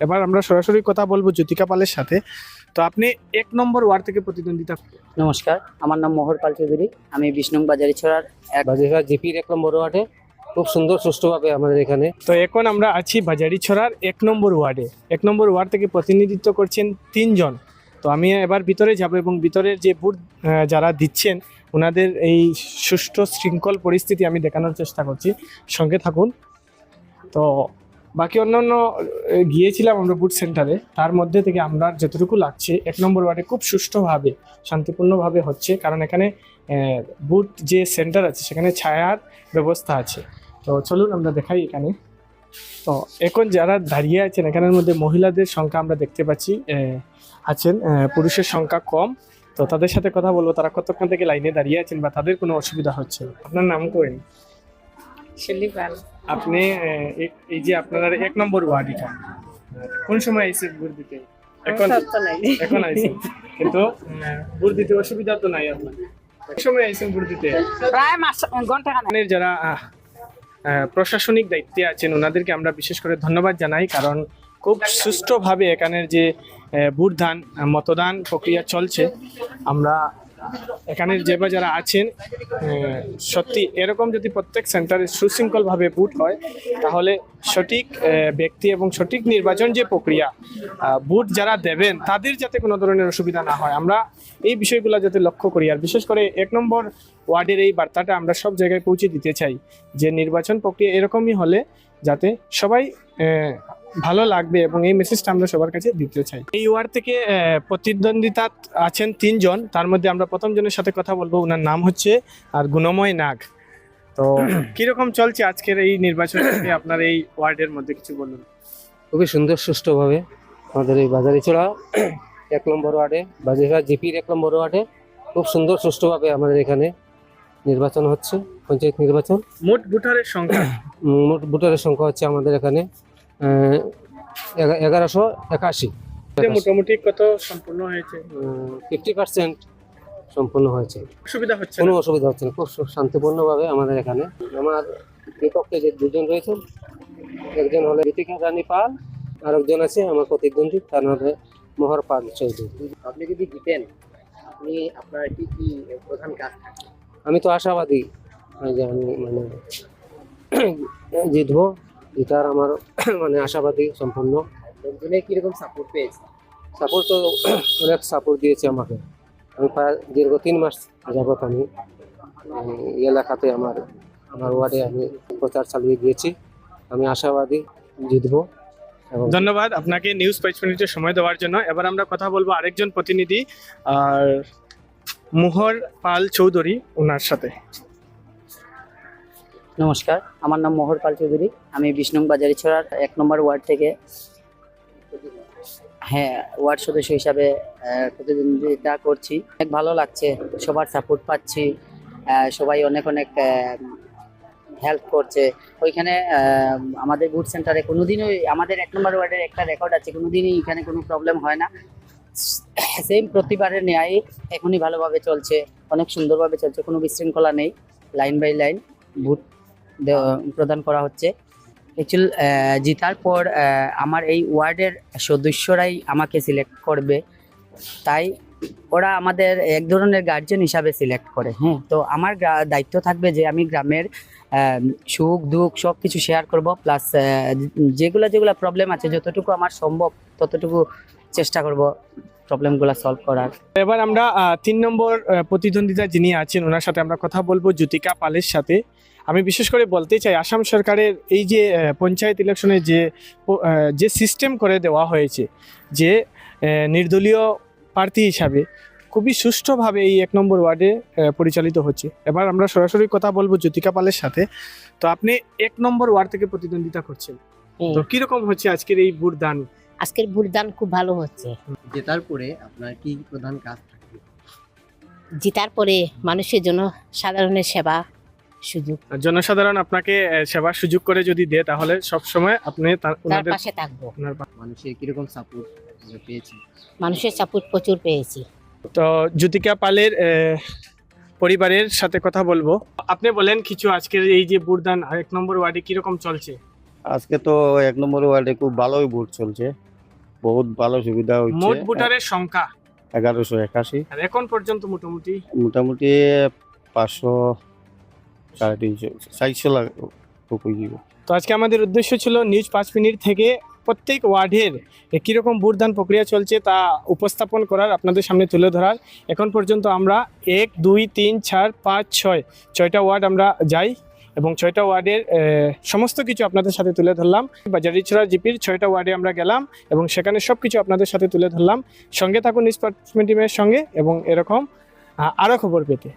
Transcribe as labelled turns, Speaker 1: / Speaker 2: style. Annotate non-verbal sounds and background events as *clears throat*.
Speaker 1: এবার আমরা সরাসরি কথা বলব জ্যোতিকা পালের সাথে। তো আপনি এক নম্বর ওয়ার্ড থেকে প্রতিদ্বন্দ্বিতা
Speaker 2: নমস্কার আমার নাম মোহর পাল চৌধুরী। আমি বিষ্ণু বাজারি ছড়ার এক
Speaker 3: বাজিঘাট জিপির এক নম্বর ওয়ার্ডে। খুব সুন্দর সুষ্ঠুভাবে আমাদের এখানে।
Speaker 1: তো এখন আমরা আছি বাজারি ছড়ার এক নম্বর ওয়ার্ডে। এক নম্বর ওয়ার্ড থেকে প্রতিনিধিত্ব করছেন তিনজন। তো আমি এবার ভিতরে যাব এবং ভিতরের যে আহ, যারা দিচ্ছেন ওনাদের এই সুষ্ঠু শৃঙ্খল পরিস্থিতি আমি দেখানোর চেষ্টা করছি। সঙ্গে থাকুন। তো বাকি অন্যান্য গিয়েছিলাম আমরা বুথ সেন্টারে তার মধ্যে থেকে আমরা যতটুকু লাগছে, এক নম্বর ওয়ার্ডে খুব সুষ্ঠুভাবে, শান্তিপূর্ণভাবে হচ্ছে। কারণ এখানে বুথ যে সেন্টার আছে, সেখানে ছায়ার ব্যবস্থা আছে। তো চলুন আমরা দেখাই এখানে। তো এখন যারা দাঁড়িয়ে আছেন, এখানের মধ্যে মহিলাদের সংখ্যা আমরা দেখতে পাচ্ছি আছেন পুরুষের সংখ্যা কম। তো তাদের সাথে কথা বলব, তারা কতক্ষণ থেকে লাইনে দাঁড়িয়ে আছেন বা তাদের কোনো অসুবিধা হচ্ছে। আপনার নাম করেন
Speaker 4: শিল্লি পাল
Speaker 1: আপনি এই- যে আপনার এক নম্বর ওয়ার্ড এটা কোন সময় আইসেন ভোট দিতে? এখন এখন আইসেন কিন্তু ভোট দিতে অসুবিধা তো নাই আপনার। এক সময় আইসেন ভোট দিতে।
Speaker 4: প্রায় মাস
Speaker 1: ঘণ্টা যারা প্রশাসনিক দায়িত্বে আছেন ওনাদেরকে আমরা বিশেষ করে ধন্যবাদ জানাই কারণ খুব সুষ্ঠুভাবে এখানের যে আহ, ভোট দান মতদান প্রক্রিয়া চলছে আমরা এখানের যে যারা আছেন সত্যি এরকম যদি প্রত্যেক সেন্টারে সুশৃঙ্খলভাবে ভোট হয়, তাহলে সঠিক ব্যক্তি এবং সঠিক নির্বাচন যে প্রক্রিয়া ভোট যারা দেবেন, তাদের যাতে কোনো ধরনের অসুবিধা না হয়। আমরা এই বিষয়গুলো যাতে লক্ষ্য করি। আর বিশেষ করে এক নম্বর ওয়ার্ডের এই বার্তাটা আমরা সব জায়গায় পৌঁছে দিতে চাই, যে নির্বাচন প্রক্রিয়া এরকমই হলে যাতে সবাই ভালো লাগবে এবং এই মেসেজটা আমরা সবার কাছে দিতে চাই। এই ওয়ার্ড থেকে প্রতিদ্বন্দ্বিতা আছেন তিনজন। তার মধ্যে আমরা প্রথম জনের সাথে কথা বলব। ওনার নাম হচ্ছে আর গুণময় নাগ। তো *clears throat* কীরকম চলছে আজকের এই নির্বাচন থেকে? আপনার এই ওয়ার্ডের মধ্যে কিছু বলুন।
Speaker 3: খুবই সুন্দর সুষ্ঠুভাবে আমাদের এই বাজারে চড়া *clears throat* এক নম্বর ওয়ার্ডে বাজিঘাট জিপির এক নম্বর ওয়ার্ডে খুব সুন্দর সুষ্ঠুভাবে আমাদের এখানে নির্বাচন হচ্ছে পঞ্চায়েত নির্বাচন।
Speaker 1: মোট ভোটারের সংখ্যা? *clears throat*
Speaker 3: মোট ভোটারের সংখ্যা হচ্ছে আমাদের এখানে এগারোশো একাশি।
Speaker 1: মোটামুটি কত সম্পূর্ণ হয়েছে?
Speaker 3: ফিফটি পার্সেন্ট সম্পূর্ণ হয়েছে।
Speaker 1: অসুবিধা হচ্ছে
Speaker 3: কোনো অসুবিধা হচ্ছে না। খুব সু- শান্তিপূর্ণভাবে আমাদের এখানে। আমার বিপক্ষে যে দুজন রয়েছেন একজন হলো ঋতিকা রানী পাল আর একজন আছে আমার প্রতিদ্বন্দ্বী তার নাম হলো মোহর পাল চৌধুরী।
Speaker 2: আপনি যদি জিতেন আপনি আপনার কি কি প্রধান কাজ
Speaker 3: আমি তো আশাবাদী যে আমি মানে *clears throat* জিতবো। জিতার আমার মানে আশাবাদী সম্পূর্ণ।
Speaker 2: লোকজনের কীরকম সাপোর্ট পেয়েছে?
Speaker 3: সাপোর্ট তো *clears throat* অনেক সাপোর্ট দিয়েছে আমাকে। আমি প্রায় দীর্ঘ তিন মাস যাবত আমি এলাকাতে আমার আমার ওয়ার্ডে আমি প্রচার চালিয়ে গিয়েছি। আমি আশাবাদী জিতবো এবং
Speaker 1: ধন্যবাদ আপনাকে নিউজ পাঁচ মিনিটের সময় দেওয়ার জন্য। এবার আমরা কথা বলব আরেকজন প্রতিনিধি আর মোহর পাল চৌধুরী ওনার সাথে।
Speaker 2: নমস্কার, আমার নাম মোহর পাল চৌধুরী। আমি বিষ্ণু বাজারি ছড়ার এক নম্বর ওয়ার্ড থেকে হ্যাঁ ওয়ার্ড সদস্য হিসাবে প্রতিদ্বন্দ্বিতা করছি। অনেক ভালো লাগছে, সবার সাপোর্ট পাচ্ছি সবাই অনেক অনেক হেল্প করছে। ওইখানে আমাদের বুথ সেন্টারে কোনোদিনই আমাদের এক নম্বর ওয়ার্ডের একটা রেকর্ড আছে, কোনোদিনই এখানে কোনো প্রবলেম হয় না। সেম প্রতিবারের ন্যায় এখনই ভালোভাবে চলছে, অনেক সুন্দরভাবে চলছে, কোনো বিশৃঙ্খলা নেই লাইন বাই লাইন ভোট প্রদান করা হচ্ছে। অ্যাকচুয়াল জিতার পর আমার এই ওয়ার্ডের সদস্যরাই আমাকে সিলেক্ট করবে। তাই ওরা আমাদের এক ধরনের গার্জেন হিসাবে সিলেক্ট করে হ্যাঁ? তো আমার দায়িত্ব থাকবে যে আমি গ্রামের সুখ, দুঃখ সব কিছু শেয়ার করব প্লাস যেগুলো যেগুলো প্রবলেম আছে, যতটুকু আমার সম্ভব, ততটুকু চেষ্টা করব প্রবলেমগুলো সলভ করার।
Speaker 1: এবার আমরা তিন নম্বর প্রতিদ্বন্দ্বিতা যিনি আছেন, ওনার সাথে আমরা কথা বলব, জ্যোতিকা পালের সাথে। আমি বিশেষ করে বলতে চাই আসাম সরকারের এই যে পঞ্চায়েত ইলেকশনে যে যে সিস্টেম করে দেওয়া হয়েছে যে নির্দলীয় প্রার্থী হিসাবে খুবই সুষ্ঠুভাবে এই এক নম্বর ওয়ার্ডে পরিচালিত হচ্ছে। এবার আমরা সরাসরি কথা বলব জ্যোতিকা পালের সাথে। তো আপনি এক নম্বর ওয়ার্ড থেকে প্রতিদ্বন্দ্বিতা করছেন। তো কীরকম হচ্ছে আজকের এই ভোট দান
Speaker 4: আজকের ভোটদান খুব ভালো হচ্ছে।
Speaker 2: জেতার পরে আপনার কি প্রধান কাজ থাকবে?
Speaker 4: জিতার পরে মানুষের জন্য সাধারণের সেবা সুযোগ।
Speaker 1: জনসাধারণ আপনাকে সেবার সুযোগ করে যদি দেয় তাহলে সব সময় আপনি
Speaker 4: তার
Speaker 1: ওনাদের
Speaker 4: পাশে থাকব।
Speaker 2: মানুষের কীরকম সাপোর্ট পেয়েছে?
Speaker 4: মানুষের সাপোর্ট প্রচুর পেয়েছি।
Speaker 1: তো জ্যোতিকা পালের পরিবারের সাথে কথা বলব। আপনি বলেন কিছু আজকের এই যে বুরদান এক নম্বর ওয়ার্ডে কীরকম চলছে?
Speaker 5: আজকে তো এক নম্বর ওয়ার্ডে খুব ভালোই ভোট চলছে। বহুত ভালো সুবিধা হচ্ছে।
Speaker 1: মোট ভোটারের সংখ্যা?
Speaker 5: এগারোশো একাশি।
Speaker 1: আর এখন পর্যন্ত মোটামুটি?
Speaker 5: মোটামুটি পাঁচশো
Speaker 1: তো আজকে আমাদের উদ্দেশ্য ছিল নিউজ পাঁচ মিনিট থেকে প্রত্যেক ওয়ার্ডের কীরকম ভোটদান প্রক্রিয়া চলছে তা উপস্থাপন করার আপনাদের সামনে তুলে ধরার। এখন পর্যন্ত আমরা এক, দুই, তিন, চার, পাঁচ, ছয়, ছয়টা ওয়ার্ড আমরা যাই এবং ছয়টা ওয়ার্ডের সমস্ত কিছু আপনাদের সাথে তুলে ধরলাম। বাজারিছড়া জিপির ছয়টা ওয়ার্ডে আমরা গেলাম এবং সেখানে সব কিছু আপনাদের সাথে তুলে ধরলাম। সঙ্গে থাকুন নিউজ পাঁচ মিনিটের সঙ্গে এবং এরকম আরও খবর পেতে।